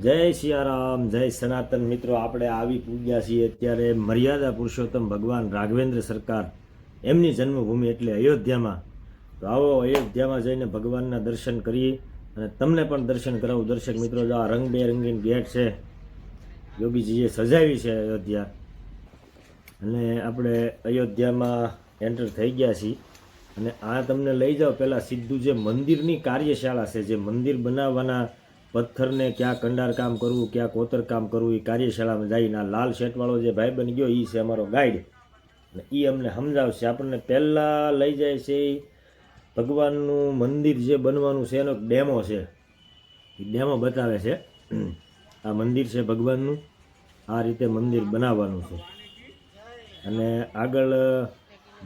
જય સિયારામ જય સનાતન મિત્રો. આપણે આવી પૂજ્યા છીએ અત્યારે મર્યાદા પુરુષોત્તમ ભગવાન રાઘવેન્દ્ર સરકાર એમની જન્મભૂમિ એટલે અયોધ્યામાં. તો આવો અયોધ્યામાં જઈને ભગવાનના દર્શન કરીએ અને તમને પણ દર્શન કરાવું. દર્શક મિત્રો, જો આ રંગબેરંગીન ગેટ છે, યોગીજીએ સજાવી છે અયોધ્યા. અને આપણે અયોધ્યામાં એન્ટર થઈ ગયા છીએ. અને આ તમને લઈ જાઓ. પહેલાં સીધું જે મંદિરની કાર્યશાળા છે, જે મંદિર બનાવવાના પથ્થરને ક્યાં કંડાર કામ કરવું, ક્યાં કોતર કામ કરવું એ કાર્યશાળામાં જઈને આ લાલ શેટવાળો જે ભાઈ બની ગયો એ છે અમારો ગાઈડ. અને એ અમને સમજાવશે. આપણને પહેલાં લઈ જાય છે એ ભગવાનનું મંદિર જે બનવાનું છે, એનો ડેમો છે. એ ડેમો બતાવે છે. આ મંદિર છે ભગવાનનું. આ રીતે મંદિર બનાવવાનું છે. અને આગળ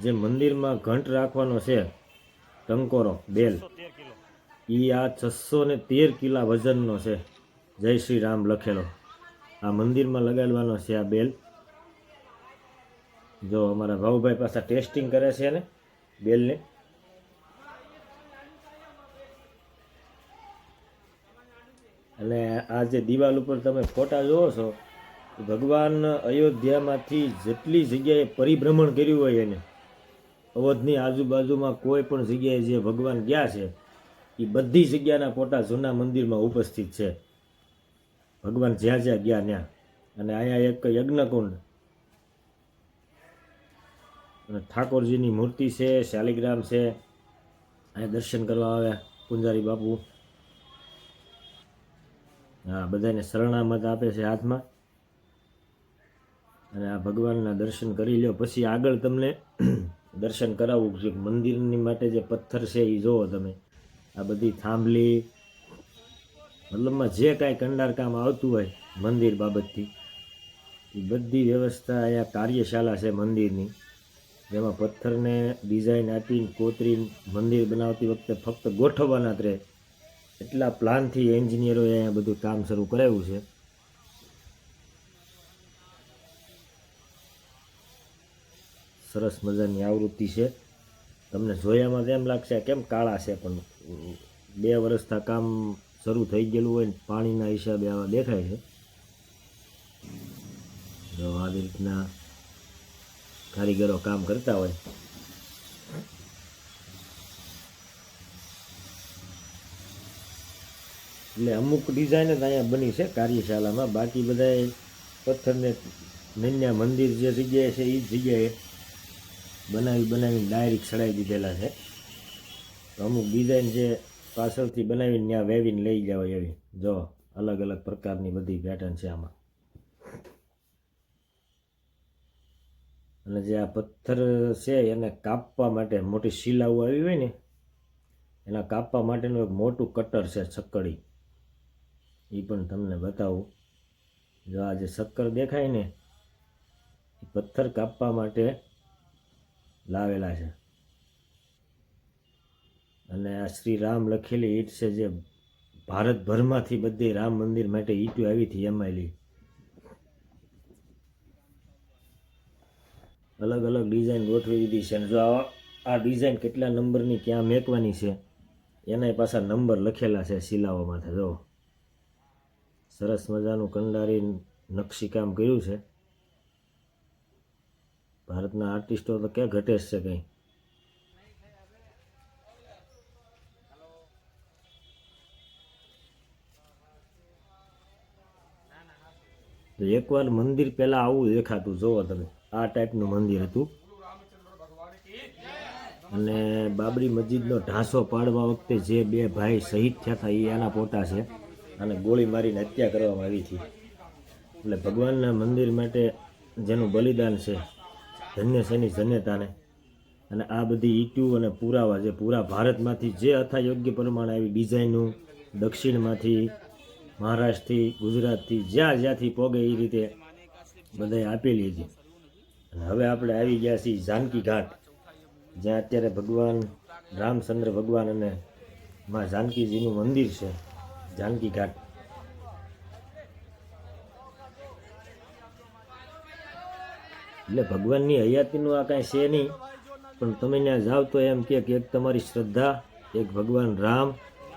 જે મંદિરમાં ઘંટ રાખવાનો છે ટંકોરો બેલ. એ આ છસો ને તેર કિલા વજનનો છે. જય શ્રી રામ લખેલો. આ મંદિરમાં લગાડવાનો છે આ બેલ. જો અમારા ભાઉભાઈ પાસે ટેસ્ટિંગ કરે છે ને બેલને. અને આ જે દિવાલ ઉપર તમે ફોટા જોવો છો ભગવાન અયોધ્યામાંથી જેટલી જગ્યાએ પરિભ્રમણ કર્યું હોય એને, અવધની આજુબાજુમાં કોઈ પણ જગ્યાએ જે ભગવાન ગયા છે એ બધી જગ્યાના ફોટા જૂના મંદિરમાં ઉપસ્થિત છે. ભગવાન જ્યાં જ્યાં ગયા ત્યાં. અને અહીંયા એક યજ્ઞકુંડ. અને ઠાકોરજીની મૂર્તિ છે, શાલિગ્રામ છે. અહીંયા દર્શન કરવા આવ્યા, પૂંજારી બાપુ. હા, બધાને શરણામત આપે છે હાથમાં. અને આ ભગવાનના દર્શન કરી લ્યો. પછી આગળ તમને દર્શન કરાવવું છે. મંદિરની માટે જે પથ્થર છે એ જુઓ તમે. આ બધી થાંભલી, મતલબમાં જે કાંઈ કંડાર કામ આવતું હોય મંદિર બાબતથી, એ બધી વ્યવસ્થા અહીંયા કાર્યશાળા છે મંદિરની, જેમાં પથ્થરને ડિઝાઇન આપીને કોતરીને મંદિર બનાવતી વખતે ફક્ત ગોઠવવાના જ રહે. એટલા પ્લાનથી એન્જિનિયરોએ અહીંયા બધું કામ શરૂ કરાવ્યું છે. સરસ મજાની આવૃત્તિ છે. તમને જોયામાં એમ લાગશે, કેમ કાળા છે? પણ બે વર્ષથી કામ શરૂ થઈ ગયેલું હોય ને પાણીના હિસાબે આવા દેખાય છે. જો આવી રીતના કારીગરો કામ કરતા હોય. એટલે અમુક ડિઝાઇન જ અહીંયા બની છે કાર્યશાળામાં. બાકી બધાએ પથ્થરને, નન્યા મંદિર જે જગ્યાએ છે એ જગ્યાએ બનાવી બનાવીને ડાયરેક્ટ ચડાવી દીધેલા છે. તો અમુક ડિઝાઇન જે પાછળથી બનાવીને ત્યાં વેવીને લઈ જવાય એવી. જો, અલગ અલગ પ્રકારની બધી પેટર્ન છે આમાં. અને જે આ પથ્થર છે એને કાપવા માટે મોટી શિલાઓ આવી હોય ને, એના કાપવા માટેનું એક મોટું કટર છે છક્કડી. એ પણ તમને બતાવું. જો આ જે શક્કર દેખાય ને એ પથ્થર કાપવા માટે લાવેલા છે. અને આ શ્રી રામ લખેલી ઈટ છે જે ભારતભરમાંથી બધી રામ મંદિર માટે ઈટો આવી હતી, એમાંયલી. અલગ અલગ ડિઝાઇન ગોઠવી દીધી છે. અને જો આ ડિઝાઇન કેટલા નંબરની ક્યાં મેકવાની છે એનાય પાછા નંબર લખેલા છે શિલાઓમાંથી. જો સરસ મજાનું કંડારી નકશીકામ કર્યું છે. ભારતના આર્ટિસ્ટો તો ક્યાં ઘટે છે કંઈ? તો એકવાર મંદિર પહેલાં આવું દેખાતું જુઓ તમે. આ ટાઈપનું મંદિર હતું. અને બાબરી મસ્જિદનો ઢાંસો પાડવા વખતે જે બે ભાઈ શહીદ થયા હતા, એ એના પોતા છે. અને ગોળી મારીને હત્યા કરવામાં આવી હતી. એટલે ભગવાનના મંદિર માટે જેનું બલિદાન છે ધન્ય શનિ ધન્યતાને. અને આ બધી ઈટુ અને પુરાવા જે પૂરા ભારતમાંથી જે અથા યોગ્ય પ્રમાણે આવી ડિઝાઇનો દક્ષિણમાંથી, મહારાષ્ટ્રથી, ગુજરાતથી, જ્યાં જ્યાંથી પોગે એ રીતે બધાએ આપેલી હતી. અને હવે આપણે આવી ગયા છીએ જાનકી ઘાટ, જ્યાં અત્યારે ભગવાન રામચંદ્ર ભગવાન અને માં જાનકીજીનું મંદિર છે, જાનકી ઘાટ. એટલે ભગવાનની હયાતીનું આ કાંઈ છે નહીં. પણ તમે ત્યાં જાઓ તો એમ કે એક તમારી શ્રદ્ધા, એક ભગવાન રામ,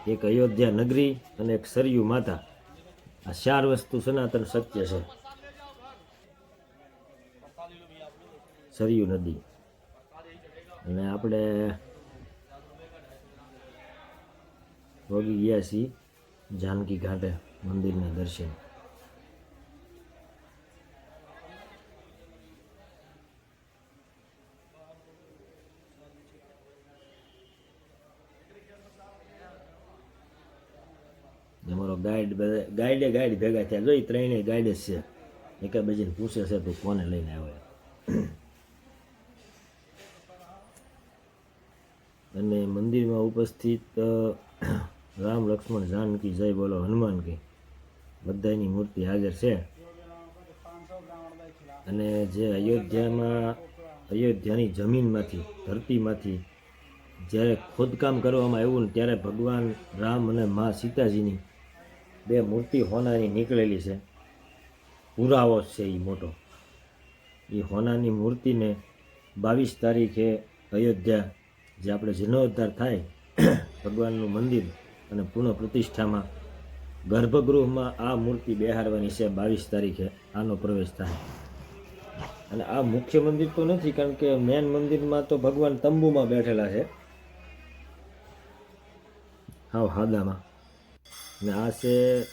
એક અયોધ્યા નગરી અને એક સરયુ માતા. આ ચાર વસ્તુ સનાતન સત્ય છે. સરયુ નદી. અને આપણે વગી ગયા છીએ જાનકી ઘાટે મંદિરના દર્શન અમારો ગાઈડ ગાઈડે ગાઈડ ભેગા થયા. જોઈ ત્રણેય ગાઈડ જ છે. એકાબીજીને પૂછે છે તું કોને લઈને આવ્યો અને મંદિરમાં ઉપસ્થિત રામ લક્ષ્મણ જાનકી, જય બોલો હનુમાન કી. બધાની મૂર્તિ હાજર છે. અને જે અયોધ્યામાં, અયોધ્યાની જમીનમાંથી, ધરતીમાંથી જ્યારે ખોદકામ કરવામાં આવ્યું ને ત્યારે ભગવાન રામ અને મા સીતાજીની બે મૂર્તિ હોનાની નીકળેલી છે. પુરાવો છે એ મોટો. એ હોનાની મૂર્તિને બાવીસ તારીખે અયોધ્યા, જે આપણે જીર્ણોદ્ધાર થાય, ભગવાનનું મંદિર અને પુનઃ પ્રતિષ્ઠામાં ગર્ભગૃહમાં આ મૂર્તિ બેહારવાની છે બાવીસ તારીખે આનો પ્રવેશ થાય. અને આ મુખ્ય મંદિર તો નથી, કારણ કે મેન મંદિરમાં તો ભગવાન તંબુમાં બેઠેલા છે. હાવ હાદામાં. ને આ છે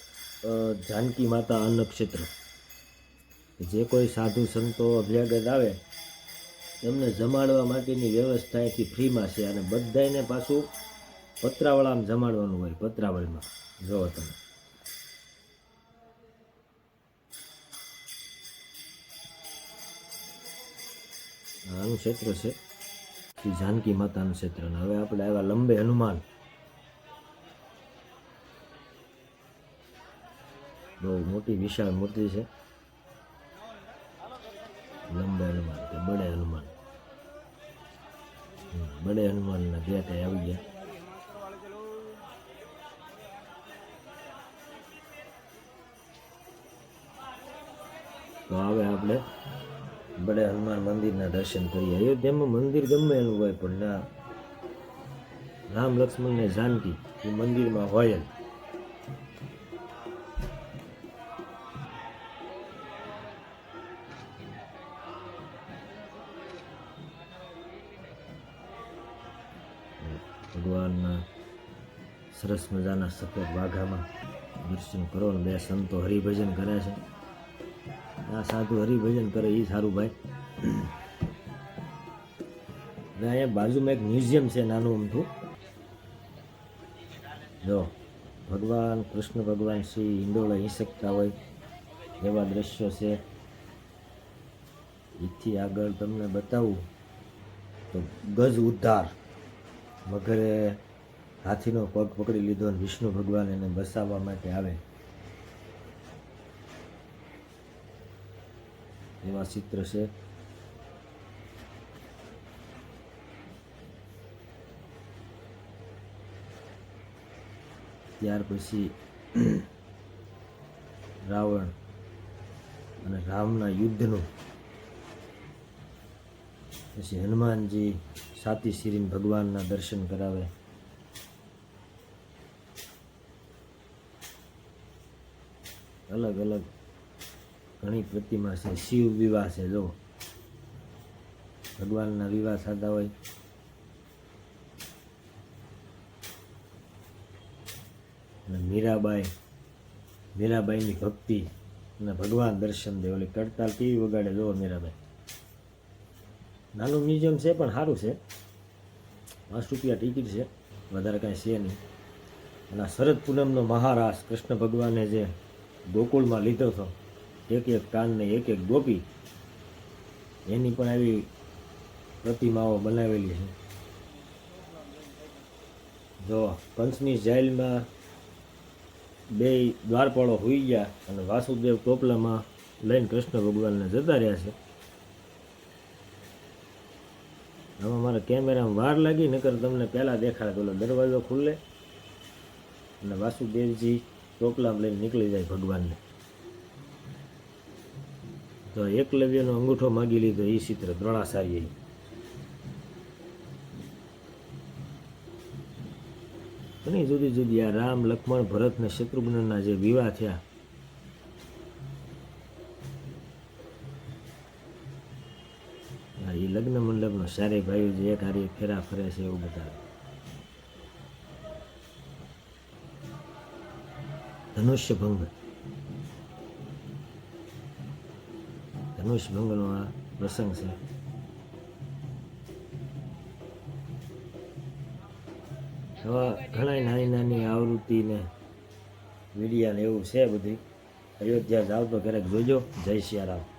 જાનકી માતા અન્નક્ષેત્ર જે કોઈ સાધુ સંતો અભ્યાગત આવે એમને જમાડવા માટેની વ્યવસ્થા અહીંથી ફ્રીમાં છે અને બધાને પાછું પતરાવળામાં જમાડવાનું હોય, પત્રાવળીમાં. જોવો તમે. આનું ક્ષેત્ર છે. શ્રી જાનકી માતાનું ક્ષેત્ર. હવે આપણે આવ્યા લંબે હનુમાન. બહુ મોટી વિશાળ મૂર્તિ છે. લંબા હનુમાન કે બડે હનુમાન. બડે હનુમાનના ગેટે આવી ગયા. તો હવે આપણે બડે હનુમાન મંદિરના દર્શન કરીએ. અયોધ્યામાં મંદિર ગમે એનું હોય, પણ ના. રામ લક્ષ્મણ ને જાનકી, એ મંદિરમાં હોય જ. ભગવાનના સરસ મજાના સફેદ વાઘામાં દર્શન કરો ને બે સંતો હરિભજન કરે છે. આ સાધુ હરિભજન કરે એ સારું ભાઈ. અહીંયા બાજુમાં એક મ્યુઝિયમ છે નાનું અમથું જો, ભગવાન, કૃષ્ણ ભગવાન શ્રી હિંડોળે હિંસકતા હોય, એવા દ્રશ્યો છે. એથી આગળ તમને બતાવું તો ગજ ઉદ્ધાર. મગરે હાથીનો પગ પકડી લીધો અને વિષ્ણુ ભગવાન એને બસાવવા માટે આવે. એવા ચિત્ર છે. ત્યાર પછી રાવણ અને રામના યુદ્ધનું પછી હનુમાનજી સાતી શિરીન ભગવાનના દર્શન કરાવે. અલગ અલગ ઘણી પ્રતિમા છે. શિવ વિવાહ છે, જો. ભગવાનના વિવાહ થતા હોય. અને મીરાબાઈ, મીરાબાઈની ભક્તિ અને ભગવાન દર્શન દે. ઓલી કડતાલ કેવી વગાડે, જો મીરાબાઈ. નાનું મ્યુઝિયમ છે, પણ સારું છે. પાંચ રૂપિયા ટિકિટ છે, વધારે કાંઈ છે નહીં. અને આ શરદ પૂનમનો મહારાસ, કૃષ્ણ ભગવાને જે ગોકુળમાં લીધો હતો, એક એક કાનને એક એક ગોપી, એની પણ આવી પ્રતિમાઓ બનાવેલી છે. જો કંસની જેલમાં બે દ્વારપાળો હોઈ ગયા અને વાસુદેવ ટોપલામાં લઈને કૃષ્ણ ભગવાનને જતા રહ્યા છે આમાં મારા કેમેરામાં વાર લાગી, નકર તમને પહેલાં દેખાડે પેલો દરવાજો ખુલ્લે અને વાસુદેવજી ટોપલામ લઈને નીકળી જાય ભગવાનને. તો એકલવ્યનો અંગૂઠો માગી લીધો એ ચિત્ર દ્રોણાચાર્ય ઘણી જુદી જુદી આ રામ, લક્ષ્મણ, ભરત ને શત્રુઘ્નના જે વિવાહ થયા મંડપનો ભાઈઓ જે હારી ફેરા ફરે છે એવું બતાવે. ધનુષ્ય ભંગ. ધનુષ્ય ભંગનો આ પ્રસંગ છે. આવા ઘણા નાની નાની આવૃત્તિને મીડિયાને એવું છે બધું. અયોધ્યા જાવ તો ક્યારેક જોજો. જય સિયારામ.